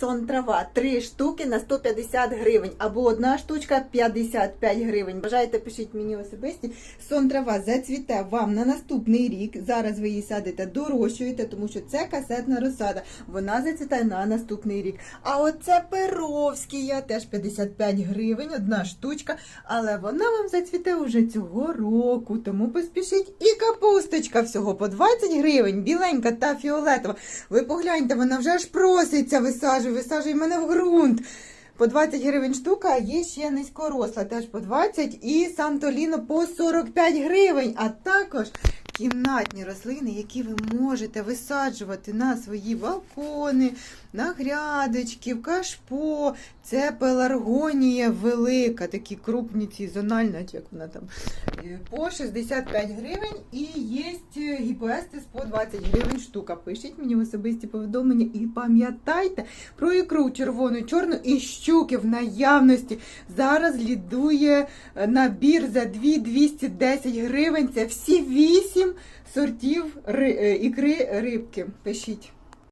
сон трава. Три штуки на 150 гривень. Або одна штучка 55 гривень. Бажаєте, пишіть мені особисті. Сон трава зацвіте вам на наступний рік. Зараз ви її садите, дорощуєте, тому що це касетна розсада. Вона зацвітає на наступний рік. А оце перовськія, теж 55 гривень, одна штучка. Але вона вам зацвіте уже цього року. Тому поспішіть. І капусточка всього по 20 гривень, біленька та фіолетова. Ви погляньте, вона вже аж проситься, висаджує, висаджує мене в ґрунт. По 20 гривень штука, є ще низькоросла, теж по 20 і Сантоліно по 45 гривень. А також кімнатні рослини, які ви можете висаджувати на свої балкони, на грядочки, в кашпо. Це пеларгонія велика, такі крупні ці зональна, як вона там, е, по 65 гривень. І є гіпоестис по 20 гривень штука. Пишіть мені в особисті повідомлення і пам'ятайте про ікру червону, чорну і щуки в наявності. Зараз лідує е, набір за 2 210 гривень. Це всі 8 сортів ри- е, ікри рибки. Пишіть.